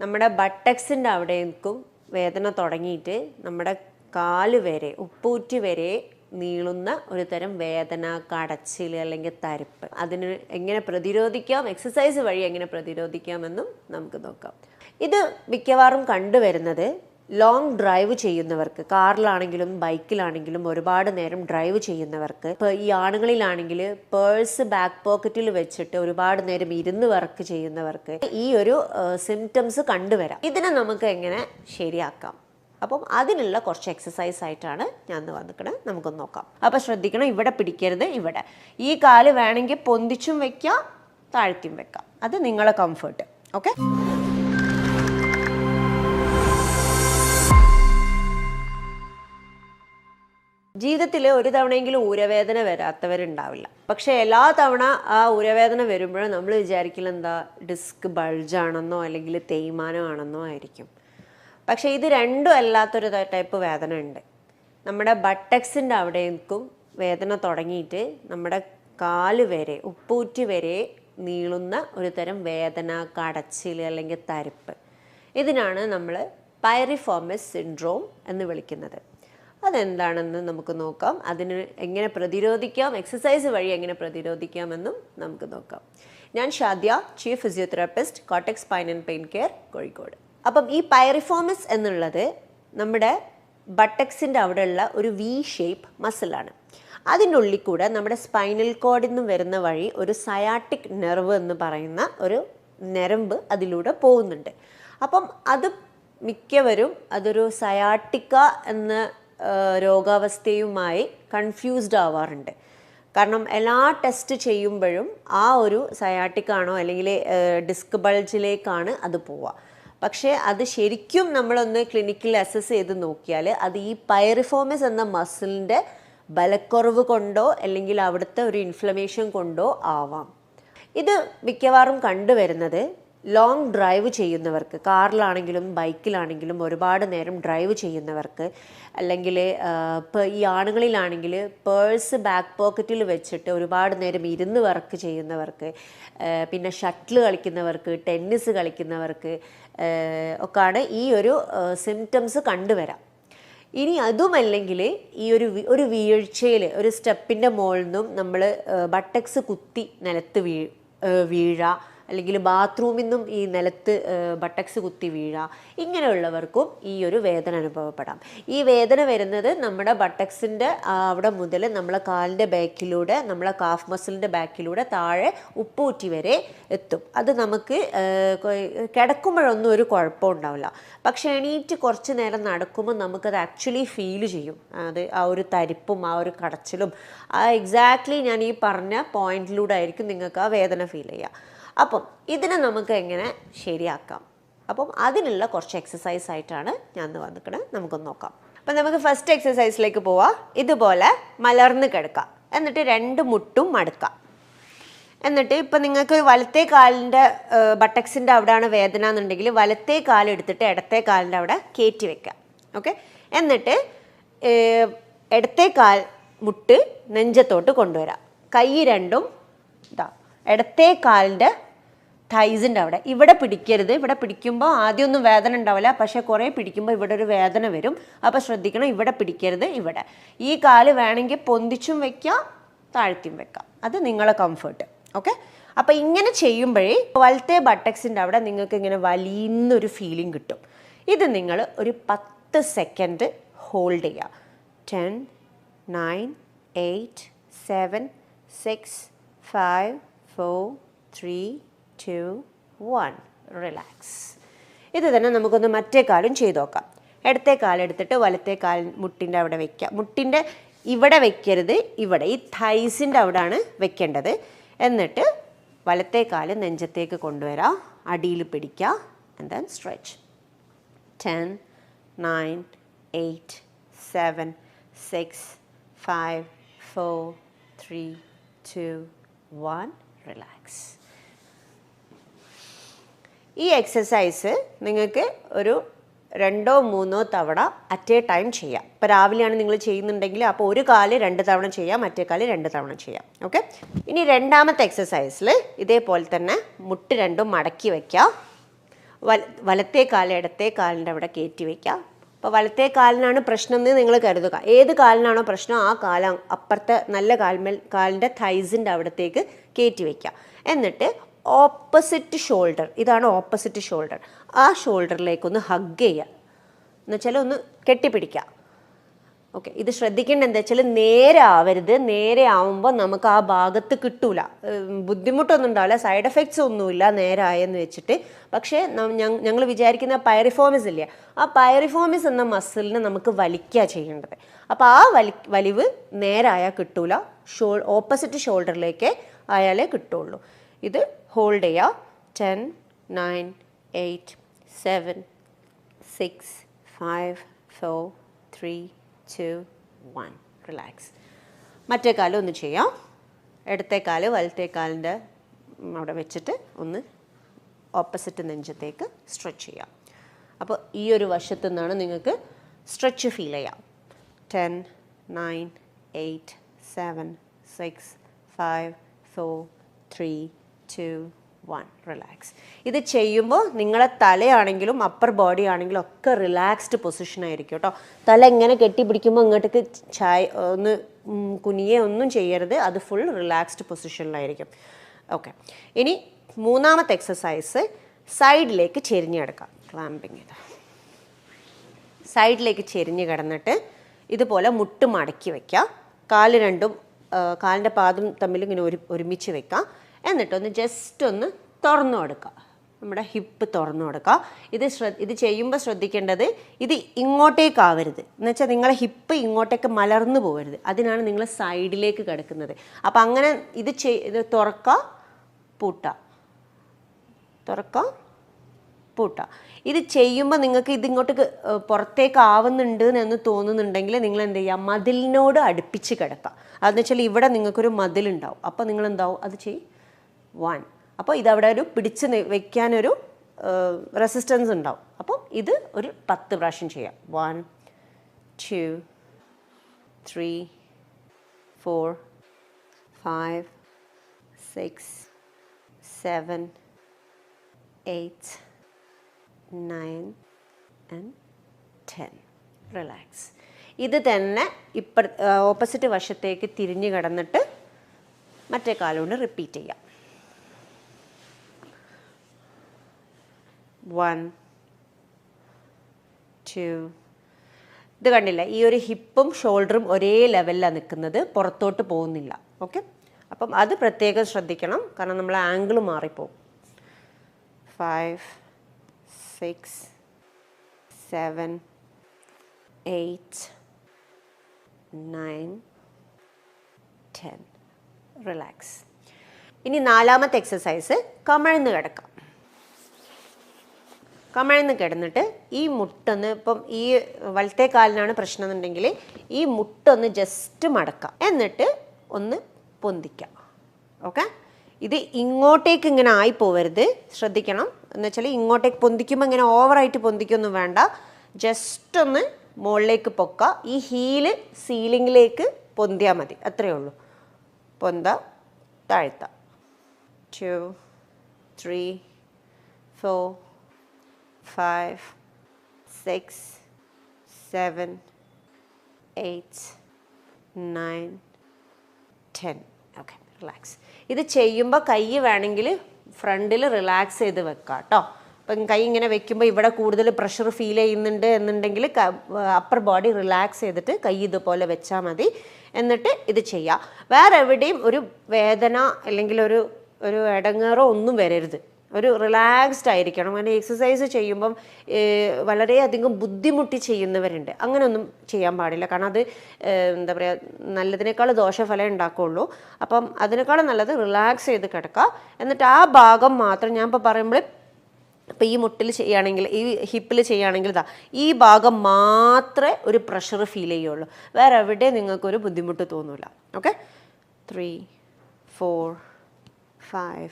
നമ്മുടെ ബട്ടക്സിന്റെ അവിടേക്കും വേദന തുടങ്ങിയിട്ട് നമ്മുടെ കാൽ വരെ ഉപ്പൂറ്റി വരെ നീളുന്ന ഒരു തരം വേദന കടച്ചിൽ അല്ലെങ്കിൽ തരിപ്പ്. അതിന് എങ്ങനെ പ്രതിരോധിക്കാം എക്സസൈസ് വഴി എങ്ങനെ പ്രതിരോധിക്കാമെന്നും നമുക്ക് നോക്കാം. ഇത് മിക്കവാറും കണ്ടുവരുന്നത് ലോങ് ഡ്രൈവ് ചെയ്യുന്നവർക്ക് കാറിലാണെങ്കിലും ബൈക്കിലാണെങ്കിലും ഒരുപാട് നേരം ഡ്രൈവ് ചെയ്യുന്നവർക്ക് ഇപ്പോൾ ഈ ആണുങ്ങളിലാണെങ്കിൽ പേഴ്സ് ബാക്ക് പോക്കറ്റിൽ വെച്ചിട്ട് ഒരുപാട് നേരം ഇരുന്ന് വർക്ക് ചെയ്യുന്നവർക്ക് ഈ ഒരു സിംറ്റംസ് കണ്ടുവരാം. ഇതിനെ നമുക്ക് എങ്ങനെ ശരിയാക്കാം? അപ്പം അതിനുള്ള കുറച്ച് എക്സസൈസ് ആയിട്ടാണ് ഞാൻ ഇന്ന് വന്നിക്കണത് നമുക്കൊന്ന് നോക്കാം. അപ്പം ശ്രദ്ധിക്കണം ഇവിടെ പിടിക്കരുത് ഇവിടെ. ഈ കാൽ വേണമെങ്കിൽ പൊന്തിച്ചും വെക്കാം താഴ്ത്തിയും വെക്കാം. അത് നിങ്ങളെ കംഫർട്ട് ഓക്കെ ജീവിതത്തിൽ ഒരു തവണയെങ്കിലും ഊരവേദന വരാത്തവരുണ്ടാവില്ല. പക്ഷേ എല്ലാ തവണ ആ ഊരവേദന വരുമ്പോഴും നമ്മൾ വിചാരിക്കില്ല എന്താ? ഡിസ്ക് ബൾജാണെന്നോ അല്ലെങ്കിൽ തേയ്മാനമാണെന്നോ ആയിരിക്കും. പക്ഷേ ഇത് രണ്ടും അല്ലാത്തൊരു ടൈപ്പ് വേദന ഉണ്ട് നമ്മുടെ ബട്ടക്സിന്റെ അവിടേക്കും വേദന തുടങ്ങിയിട്ട് നമ്മുടെ കാൽ വരെ ഉപ്പൂറ്റി വരെ നീളുന്ന ഒരു തരം വേദന കടച്ചിൽ അല്ലെങ്കിൽ തരിപ്പ്. ഇതിനാണ് നമ്മൾ പൈറിഫോമസ് സിൻഡ്രോം എന്ന് വിളിക്കുന്നത്. അതെന്താണെന്ന് നമുക്ക് നോക്കാം. അതിന് എങ്ങനെ പ്രതിരോധിക്കാം? എക്സസൈസ് വഴി എങ്ങനെ പ്രതിരോധിക്കാമെന്നും നമുക്ക് നോക്കാം. ഞാൻ ഷാദ്യ ചീഫ് ഫിസിയോതെറാപ്പിസ്റ്റ് കോട്ടക് പൈൻ ആൻഡ് പെയിൻ കെയർ കോഴിക്കോട്. അപ്പം ഈ പൈറിഫോമസ് എന്നുള്ളത് നമ്മുടെ ബട്ടക്സിന്റെ അവിടെയുള്ള ഒരു വി ഷേപ്പ് മസിലാണ് അതിന്റെ ഉള്ളിൽ കൂടെ നമ്മുടെ സ്പൈനൽ കോഡിൽ നിന്ന് വരുന്ന വഴി ഒരു സയാട്ടിക് നെർവ് എന്ന് പറയുന്ന ഒരു ഞരമ്പ് അതിലൂടെ പോകുന്നുണ്ട്. അപ്പം അത് മിക്കവരും അതൊരു സയാട്ടിക്ക എന്ന രോഗാവസ്ഥയുമായി കൺഫ്യൂസ്ഡ് ആവാറുണ്ട്. കാരണം എല്ലാ ടെസ്റ്റ് ചെയ്യുമ്പോഴും ആ ഒരു സയാട്ടിക്കാണോ അല്ലെങ്കിൽ ഡിസ്ക് ബൾജിലേക്കാണ് അത് പോവുക. പക്ഷേ അത് ശരിക്കും നമ്മളൊന്ന് ക്ലിനിക്കിൽ അസസ് ചെയ്ത് നോക്കിയാൽ അത് ഈ പൈറിഫോമസ് എന്ന മസിലിന്റെ ബലക്കുറവ് കൊണ്ടോ അല്ലെങ്കിൽ അവിടുത്തെ ഒരു ഇൻഫ്ലമേഷൻ കൊണ്ടോ ആവാം. ഇത് മിക്കവാറും കണ്ടുവരുന്നത് ലോങ് ഡ്രൈവ് ചെയ്യുന്നവർക്ക് കാറിലാണെങ്കിലും ബൈക്കിലാണെങ്കിലും ഒരുപാട് നേരം ഡ്രൈവ് ചെയ്യുന്നവർക്ക് അല്ലെങ്കിൽ ഈ ആണുങ്ങളിലാണെങ്കിൽ പേഴ്സ് ബാക്ക് പോക്കറ്റിൽ വെച്ചിട്ട് ഒരുപാട് നേരം ഇരുന്ന് വർക്ക് ചെയ്യുന്നവർക്ക് പിന്നെ ഷട്ടിൽ കളിക്കുന്നവർക്ക് ടെന്നീസ് കളിക്കുന്നവർക്ക് ഒക്കെയാണ് ഈ ഒരു സിംറ്റംസ് കണ്ടുവരാം. ഇനി അതുമല്ലെങ്കിൽ ഈ ഒരു ഒരു വീഴ്ചയിൽ ഒരു സ്റ്റെപ്പിന്റെ മുകളിൽ നിന്നും നമ്മൾ ബട്ടക്സ് കുത്തി നിലത്ത് വീ വീഴ. അല്ലെങ്കിൽ ബാത്റൂമിൽ നിന്നും ഈ നിലത്ത് ബട്ടക്സ് കുത്തി വീഴ ഇങ്ങനെയുള്ളവർക്കും ഈ ഒരു വേദന അനുഭവപ്പെടാം. ഈ വേദന വരുന്നത് നമ്മുടെ ബട്ടക്സിന്റെ അവിടെ മുതൽ നമ്മളെ കാലിന്റെ ബാക്കിലൂടെ നമ്മളെ കാഫ് മസിലിന്റെ ബാക്കിലൂടെ താഴെ ഉപ്പൂറ്റി വരെ എത്തും. അത് നമുക്ക് കിടക്കുമ്പോഴൊന്നും ഒരു കുഴപ്പം ഉണ്ടാവില്ല. പക്ഷേ എണീറ്റ് കുറച്ച് നേരം നടക്കുമ്പോൾ നമുക്കത് ആക്ച്വലി ഫീൽ ചെയ്യും. അത് ആ ഒരു തരിപ്പും ആ ഒരു കടച്ചിലും ആ എക്സാക്ട്ലി ഞാൻ ഈ പറഞ്ഞ പോയിന്റിലൂടെ ആയിരിക്കും നിങ്ങൾക്ക് ആ വേദന ഫീൽ ചെയ്യുക. അപ്പം ഇതിനെ നമുക്ക് എങ്ങനെ ശരിയാക്കാം? അപ്പം അതിനുള്ള കുറച്ച് എക്സസൈസ് ആയിട്ടാണ് ഞാൻ ഇന്ന് വന്നിക്കണത് നമുക്കൊന്ന് നോക്കാം. അപ്പം നമുക്ക് ഫസ്റ്റ് എക്സസൈസിലേക്ക് പോവാം. ഇതുപോലെ മലർന്ന് കിടക്കാം. എന്നിട്ട് രണ്ട് മുട്ടും മടക്കാം. എന്നിട്ട് ഇപ്പം നിങ്ങൾക്ക് വലത്തേ കാലിന്റെ ബട്ടക്സിന്റെ അവിടെയാണ് വേദന എന്നുണ്ടെങ്കിൽ വലത്തേ കാലെടുത്തിട്ട് ഇടത്തേ കാലിന്റെ അവിടെ കയറ്റി വെക്കാം ഓക്കെ എന്നിട്ട് ഇടത്തേ കാൽ മുട്ട് നെഞ്ചത്തോട്ട് കൊണ്ടുവരാം. കൈ രണ്ടും ഇതാ ഇടത്തേ കാലിന്റെ തൈസിന്റെ അവിടെ. ഇവിടെ പിടിക്കരുത്. ഇവിടെ പിടിക്കുമ്പോൾ ആദ്യമൊന്നും വേദന ഉണ്ടാവില്ല. പക്ഷേ കുറേ പിടിക്കുമ്പോൾ ഇവിടെ ഒരു വേദന വരും. അപ്പോൾ ശ്രദ്ധിക്കണം ഇവിടെ പിടിക്കരുത് ഇവിടെ. ഈ കാൽ വേണമെങ്കിൽ പൊന്തിച്ചും വെക്കാം താഴ്ത്തിയും വെക്കാം. അത് നിങ്ങളെ കംഫർട്ട് ഓക്കെ അപ്പോൾ ഇങ്ങനെ ചെയ്യുമ്പോഴേ വലത്തെ ബട്ടക്സിന്റെ അവിടെ നിങ്ങൾക്ക് ഇങ്ങനെ വലിയൊരു ഫീലിംഗ് കിട്ടും. ഇത് നിങ്ങൾ ഒരു പത്ത് സെക്കൻഡ് ഹോൾഡ് ചെയ്യുക ten nine eight seven six five four three two one relax ഇത് തന്നെ നമുക്കൊന്ന് മറ്റേ കാലും ചെയ്ത് നോക്കാം. ഇടത്തെ കാലെടുത്തിട്ട് വലത്തെ കാൽ മുട്ടിന്റെ അവിടെ വെക്കുക. മുട്ടിന്റെ ഇവിടെ വെക്കരുത് ഇവിടെ. ഈ തൈസിന്റെ അവിടെയാണ് വെക്കേണ്ടത്. എന്നിട്ട് വലത്തെ കാൽ നെഞ്ചത്തേക്ക് കൊണ്ടുവരാം. അടിയിൽ പിടിക്കുക. And then stretch ten nine eight seven six five four three two one relax ഈ എക്സസൈസ് നിങ്ങൾക്ക് ഒരു രണ്ടോ മൂന്നോ തവണ അറ്റ് എ ടൈം ചെയ്യാം. ഇപ്പോൾ രാവിലെയാണ് നിങ്ങൾ ചെയ്യുന്നുണ്ടെങ്കിൽ അപ്പോൾ ഒരു കാൽ രണ്ട് തവണ ചെയ്യാം മറ്റേ കാൽ രണ്ട് തവണ ചെയ്യാം. ഓക്കെ ഇനി രണ്ടാമത്തെ എക്സസൈസിൽ ഇതേപോലെ തന്നെ മുട്ട് രണ്ടും മടക്കി വയ്ക്കാം വല വലത്തെ കാൽ ഇടത്തെ കാലിന്റെ അവിടെ കയറ്റി വയ്ക്കുക അപ്പോൾ വലത്തെ കാലിനാണ് പ്രശ്നം എന്ന് നിങ്ങൾ കരുതുക. ഏത് കാലിനാണോ പ്രശ്നം ആ കാലം അപ്പുറത്തെ നല്ല കാൽമേൽ കാലിന്റെ തൈസിന്റെ അവിടത്തേക്ക് കയറ്റി വയ്ക്കുക എന്നിട്ട് ഓപ്പോസിറ്റ് ഷോൾഡർ. ഇതാണ് ഓപ്പോസിറ്റ് ഷോൾഡർ. ആ ഷോൾഡറിലേക്ക് ഒന്ന് ഹഗ് ചെയ്യുക. എന്നുവെച്ചാൽ ഒന്ന് കെട്ടിപ്പിടിക്കുക. ഓക്കെ. ഇത് ശ്രദ്ധിക്കേണ്ട എന്താ വെച്ചാൽ നേരെ ആവരുത്. നേരെ ആവുമ്പോൾ നമുക്ക് ആ ഭാഗത്ത് കിട്ടൂല. ബുദ്ധിമുട്ടൊന്നും ഉണ്ടാവില്ല. സൈഡ് എഫക്ട്സ് ഒന്നുമില്ല നേരെ ആയെന്ന് വെച്ചിട്ട്. പക്ഷേ ഞങ്ങൾ വിചാരിക്കുന്ന പൈറിഫോമിസ് ഇല്ല? ആ പൈറിഫോമിസ് എന്ന മസിലിനെ നമുക്ക് വലിക്കുക ചെയ്യേണ്ടത്. അപ്പോൾ ആ വലി വലിവ് നേരായാൽ കിട്ടൂല. ഷോ ഓപ്പോസിറ്റ് ഷോൾഡറിലേക്ക് ആയാലേ കിട്ടുള്ളൂ. ഇത് ഹോൾഡ് ചെയ്യുക ten nine eight seven six five four three two one relax മറ്റേ കാലം ഒന്ന് ചെയ്യാം. ഇടത്തെ കാൽ വലത്തെ കാലിന്റെ അവിടെ വെച്ചിട്ട് ഒന്ന് ഓപ്പോസിറ്റ് നെഞ്ചത്തേക്ക് സ്ട്രെച്ച് ചെയ്യാം. അപ്പോൾ ഈ ഒരു വശത്തു നിന്നാണ് നിങ്ങൾക്ക് സ്ട്രെച്ച് ഫീൽ ചെയ്യാം. Ten nine eight seven six five four three two one relax ഇത് ചെയ്യുമ്പോൾ നിങ്ങളെ തലയാണെങ്കിലും അപ്പർ ബോഡി ആണെങ്കിലും ഒക്കെ റിലാക്സ്ഡ് പൊസിഷൻ ആയിരിക്കും കേട്ടോ. തല ഇങ്ങനെ കെട്ടിപ്പിടിക്കുമ്പോൾ ഇങ്ങോട്ടേക്ക് ചായ ഒന്ന് കുനിയെ ഒന്നും ചെയ്യരുത്. അത് ഫുൾ റിലാക്സ്ഡ് പൊസിഷനിലായിരിക്കും ഓക്കെ ഇനി മൂന്നാമത്തെ എക്സസൈസ് സൈഡിലേക്ക് ചെരിഞ്ഞെടുക്കാം. ക്ലാമ്പിങ് ഇത്. സൈഡിലേക്ക് ചെരിഞ്ഞ് കിടന്നിട്ട് ഇതുപോലെ മുട്ട് മടക്കി വയ്ക്കുക കാൽ രണ്ടും കാലിന്റെ പാദം തമ്മിൽ ഇങ്ങനെ ഒരു ഒരുമിച്ച് വെക്കുക എന്നിട്ടൊന്ന് ജസ്റ്റ് ഒന്ന് തുറന്നു കൊടുക്കുക. നമ്മുടെ ഹിപ്പ് തുറന്നു കൊടുക്കുക. ഇത് ശ്രദ്ധ ഇത് ചെയ്യുമ്പോൾ ശ്രദ്ധിക്കേണ്ടത് ഇത് ഇങ്ങോട്ടേക്കാവരുത് എന്ന് വെച്ചാൽ നിങ്ങളെ ഹിപ്പ് ഇങ്ങോട്ടേക്ക് മലർന്നു പോകരുത് അതിനാണ് നിങ്ങൾ സൈഡിലേക്ക് കിടക്കുന്നത്. അപ്പോൾ അങ്ങനെ ഇത് ചെയ് ഇത് തുറക്കുക പൂട്ടുക. തുറക്കുക പൂട്ട ഇത് ചെയ്യുമ്പോൾ നിങ്ങൾക്ക് ഇതിങ്ങോട്ട് പുറത്തേക്ക് ആവുന്നുണ്ട് എന്ന് തോന്നുന്നുണ്ടെങ്കിൽ നിങ്ങൾ എന്ത് ചെയ്യുക? മതിലിനോട് അടുപ്പിച്ച് കിടക്കുക. അതെന്ന് വെച്ചാൽ ഇവിടെ നിങ്ങൾക്കൊരു മതിലുണ്ടാവും. അപ്പോൾ നിങ്ങൾ എന്താവും അത് ചെയ് വൺ. അപ്പോൾ ഇതവിടെ ഒരു പിടിച്ച് വയ്ക്കാനൊരു റെസിസ്റ്റൻസ് ഉണ്ടാവും. അപ്പോൾ ഇത് ഒരു പത്ത് പ്രാവശ്യം ചെയ്യാം. One two three four five six seven eight nine and ten. Relax. ഇത് തന്നെ ഇപ്പർ ഓപ്പോസിറ്റ് വശത്തേക്ക് തിരിഞ്ഞു കിടന്നിട്ട് മറ്റേ കാലുകൊണ്ട് റിപ്പീറ്റ് ചെയ്യാം. വൺ ടു ഇത് കണ്ടില്ല? ഈ ഒരു ഹിപ്പും ഷോൾഡറും ഒരേ ലെവലിലാണ് നിൽക്കുന്നത്. പുറത്തോട്ട് പോകുന്നില്ല. ഓക്കെ അപ്പം അത് പ്രത്യേകം ശ്രദ്ധിക്കണം. കാരണം നമ്മൾ ആംഗിൾ മാറിപ്പോവും. Five six seven eight nine ten relax ഇനി നാലാമത്തെ എക്സസൈസ് കമഴ്ന്ന് കിടക്കാം. കമഴ്ന്ന് കിടന്നിട്ട് ഈ മുട്ടൊന്ന് ഇപ്പം ഈ വലത്തെ കാലിനാണ് പ്രശ്നം എന്നുണ്ടെങ്കിൽ ഈ മുട്ടൊന്ന് ജസ്റ്റ് മടക്കാം. എന്നിട്ട് ഒന്ന് പൊന്തിക്കാം. ഓക്കെ ഇത് ഇങ്ങോട്ടേക്ക് ഇങ്ങനെ ആയി പോവരുത്. ശ്രദ്ധിക്കണം. എന്ന് വെച്ചാൽ ഇങ്ങോട്ടേക്ക് പൊന്തിക്കുമ്പോൾ ഇങ്ങനെ ഓവറായിട്ട് പൊന്തിക്കൊന്നും വേണ്ട. ജസ്റ്റ് ഒന്ന് മുകളിലേക്ക് പൊക്ക. ഈ ഹീൽ സീലിങ്ങിലേക്ക് പൊന്തിയാൽ മതി. അത്രയേ ഉള്ളൂ. പൊന്ത താഴ്ത്ത. Two three four five, six, seven, eight, nine, ten. Okay relax ഇത് ചെയ്യുമ്പോൾ കൈ വേണമെങ്കിൽ ഫ്രണ്ടിൽ റിലാക്സ് ചെയ്ത് വെക്കുക കേട്ടോ അപ്പം കൈ ഇങ്ങനെ വെക്കുമ്പോൾ ഇവിടെ കൂടുതൽ പ്രഷർ ഫീൽ ചെയ്യുന്നുണ്ട് എന്നുണ്ടെങ്കിൽ അപ്പർ ബോഡി റിലാക്സ് ചെയ്തിട്ട് കൈ ഇതുപോലെ വെച്ചാൽ മതി. എന്നിട്ട് ഇത് ചെയ്യുക വേറെ എവിടെയും ഒരു വേദന അല്ലെങ്കിൽ ഒരു ഒരു ഇടങ്ങേറോ ഒന്നും വരരുത്. ഒരു റിലാക്സ്ഡ് ആയിരിക്കണം. അങ്ങനെ എക്സസൈസ് ചെയ്യുമ്പം വളരെയധികം ബുദ്ധിമുട്ടി ചെയ്യുന്നവരുണ്ട്. അങ്ങനെയൊന്നും ചെയ്യാൻ പാടില്ല. കാരണം അത് എന്താ പറയുക നല്ലതിനേക്കാൾ ദോഷഫലം ഉണ്ടാക്കുകയുള്ളൂ അപ്പം അതിനേക്കാളും നല്ലത് റിലാക്സ് ചെയ്ത് കിടക്കുക. എന്നിട്ട് ആ ഭാഗം മാത്രം ഞാൻ ഇപ്പോൾ പറയുമ്പോൾ ഇപ്പം ഈ മുട്ടിൽ ചെയ്യുകയാണെങ്കിൽ ഈ ഹിപ്പിൽ ചെയ്യുകയാണെങ്കിൽ ഇതാ ഈ ഭാഗം മാത്രമേ ഒരു പ്രഷർ ഫീൽ ചെയ്യുള്ളൂ. വേറെ എവിടെ നിങ്ങൾക്കൊരു ബുദ്ധിമുട്ട് തോന്നില്ല okay three four five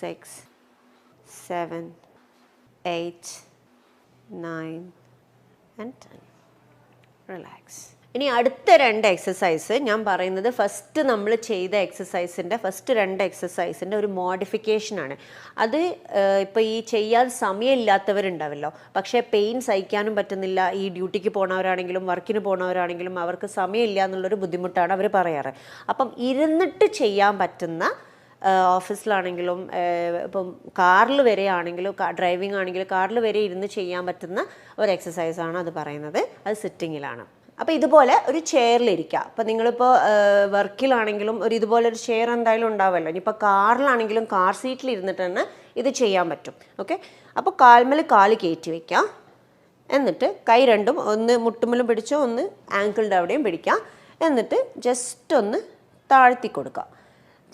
six seven eight, nine and ten. Relax. ഇനി അടുത്ത രണ്ട് എക്സസൈസ് ഞാൻ പറയുന്നത് ഫസ്റ്റ് നമ്മൾ ചെയ്ത എക്സസൈസിന്റെ ഫസ്റ്റ് രണ്ട് എക്സസൈസിന്റെ ഒരു മോഡിഫിക്കേഷനാണ് അത് ഇപ്പോൾ ഈ ചെയ്യാൻ സമയമില്ലാത്തവരുണ്ടാവല്ലോ പക്ഷേ പെയിൻ സഹിക്കാനും പറ്റുന്നില്ല ഈ ഡ്യൂട്ടിക്ക് പോണവരാണെങ്കിലും വർക്കിന് പോണവരാണെങ്കിലും അവർക്ക് സമയമില്ല എന്നുള്ളൊരു ബുദ്ധിമുട്ടാണ് അവർ പറയാറ് അപ്പം ഇരുന്നിട്ട് ചെയ്യാൻ പറ്റുന്ന ഓഫീസിലാണെങ്കിലും ഇപ്പം കാറിൽ വരെ ആണെങ്കിലും ഡ്രൈവിംഗ് ആണെങ്കിലും കാറിൽ വരെ ഇരുന്ന് ചെയ്യാൻ പറ്റുന്ന ഒരു എക്സസൈസാണ് അത് പറയുന്നത്. അത് സിറ്റിങ്ങിലാണ് അപ്പോൾ ഇതുപോലെ ഒരു ചെയറിലിരിക്കുക അപ്പോൾ നിങ്ങളിപ്പോൾ വർക്കിലാണെങ്കിലും ഒരു ഇതുപോലെ ഒരു ചെയർ എന്തായാലും ഉണ്ടാവുമല്ലോ ഇനിയിപ്പോൾ കാറിലാണെങ്കിലും കാർ സീറ്റിൽ ഇരുന്നിട്ട് തന്നെ ഇത് ചെയ്യാൻ പറ്റും. ഓക്കെ? അപ്പോൾ കാൽമേൽ കാൽ കയറ്റി വയ്ക്കുക എന്നിട്ട് കൈ രണ്ടും ഒന്ന് മുട്ടുമ്മലും പിടിച്ചോ ഒന്ന് ആങ്കിളിന്റെ അവിടെയും പിടിക്കാം. എന്നിട്ട് ജസ്റ്റ് ഒന്ന് താഴ്ത്തി കൊടുക്കുക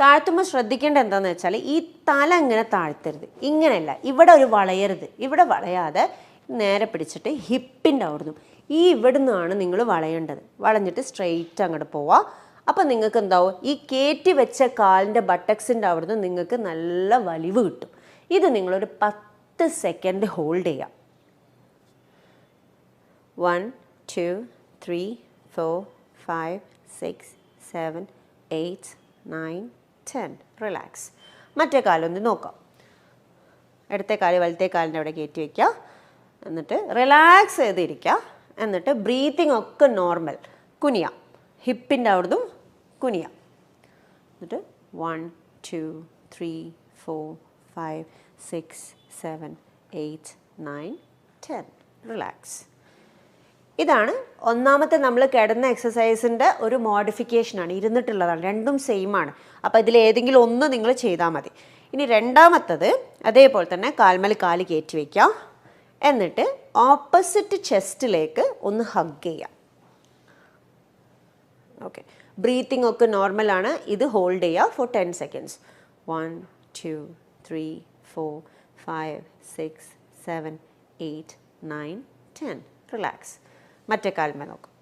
താഴ്ത്തുമ്പോൾ ശ്രദ്ധിക്കേണ്ട എന്താണെന്ന് വെച്ചാൽ ഈ തല ഇങ്ങനെ താഴ്ത്തരുത്. ഇങ്ങനെയല്ല. ഇവിടെ ഒരു വളയരുത്. ഇവിടെ വളയാതെ നേരെ പിടിച്ചിട്ട് ഹിപ്പിന്റെ അവിടുന്ന്. ഈ ഇവിടുന്നാണ് നിങ്ങൾ വളയേണ്ടത്. വളഞ്ഞിട്ട് സ്ട്രെയിറ്റ് അങ്ങോട്ട് പോവാം. അപ്പം നിങ്ങൾക്ക് എന്താവും? ഈ കയറ്റി വെച്ച കാലിന്റെ ബട്ടക്സിന്റെ അവിടുന്ന് നിങ്ങൾക്ക് നല്ല വലിവ് കിട്ടും. ഇത് നിങ്ങളൊരു പത്ത് സെക്കൻഡ് ഹോൾഡ് ചെയ്യാം. One two three four five six seven eight nine ten relax മറ്റേ കാലൊന്ന് നോക്കാം. ഇടത്തെ കാൽ വലത്തെ കാലിന്റെ അവിടെ കയറ്റി വയ്ക്കുക എന്നിട്ട് റിലാക്സ് ചെയ്തിരിക്കുക. എന്നിട്ട് ബ്രീത്തിങ് ഒക്കെ നോർമൽ കുനിയാം. ഹിപ്പിന്റെ അവിടുന്ന് കുനിയാം. എന്നിട്ട് one two three four five six seven eight nine ten relax ഇതാണ് ഒന്നാമത്തെ നമ്മൾ കിടന്ന എക്സസൈസിന്റെ ഒരു മോഡിഫിക്കേഷനാണ് ഇരുന്നിട്ടുള്ളതാണ് രണ്ടും സെയിം ആണ്. അപ്പോൾ ഇതിൽ ഏതെങ്കിലും ഒന്ന് നിങ്ങൾ ചെയ്താൽ മതി. ഇനി രണ്ടാമത്തത് അതേപോലെ തന്നെ കാൽമൽ കാൽ കയറ്റി വയ്ക്കാം എന്നിട്ട് ഓപ്പോസിറ്റ് ചെസ്റ്റിലേക്ക് ഒന്ന് ഹഗ് ചെയ്യാം. ഓക്കെ ബ്രീത്തിങ് ഒക്കെ നോർമലാണ് ഇത് ഹോൾഡ് ചെയ്യുക for ten seconds one two three four five six seven eight nine ten relax മറ്റേ കാൽമ നോക്കാം.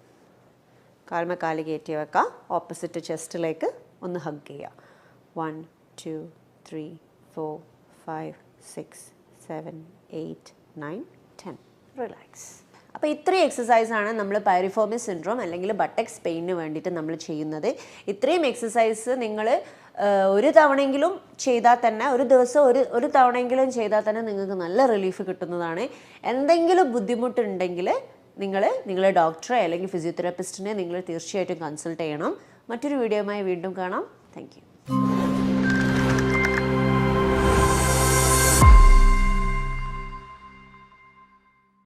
കാൽമ കാൽ കയറ്റി വെക്കാം. ഓപ്പോസിറ്റ് ചെസ്റ്റിലേക്ക് ഒന്ന് ഹഗ് ചെയ്യുക. One two three four five six seven eight nine ten relax അപ്പോൾ ഇത്രയും എക്സസൈസാണ് നമ്മൾ പൈറിഫോമി സിൻഡ്രോം അല്ലെങ്കിൽ ബട്ടക്സ് പെയിന് വേണ്ടിയിട്ട് നമ്മൾ ചെയ്യുന്നത്. ഇത്രയും എക്സസൈസ് നിങ്ങൾ ഒരു തവണയെങ്കിലും ചെയ്താൽ തന്നെ ഒരു ദിവസം ഒരു ഒരു തവണയെങ്കിലും ചെയ്താൽ തന്നെ നിങ്ങൾക്ക് നല്ല റിലീഫ് കിട്ടുന്നതാണ്. എന്തെങ്കിലും ബുദ്ധിമുട്ടുണ്ടെങ്കിൽ നിങ്ങൾ നിങ്ങളെ ഡോക്ടറെ അല്ലെങ്കിൽ ഫിസിയോതെറാപ്പിസ്റ്റിനെ നിങ്ങൾ തീർച്ചയായിട്ടും കൺസൾട്ട് ചെയ്യണം. മറ്റൊരു വീഡിയോയുമായി വീണ്ടും കാണാം. താങ്ക്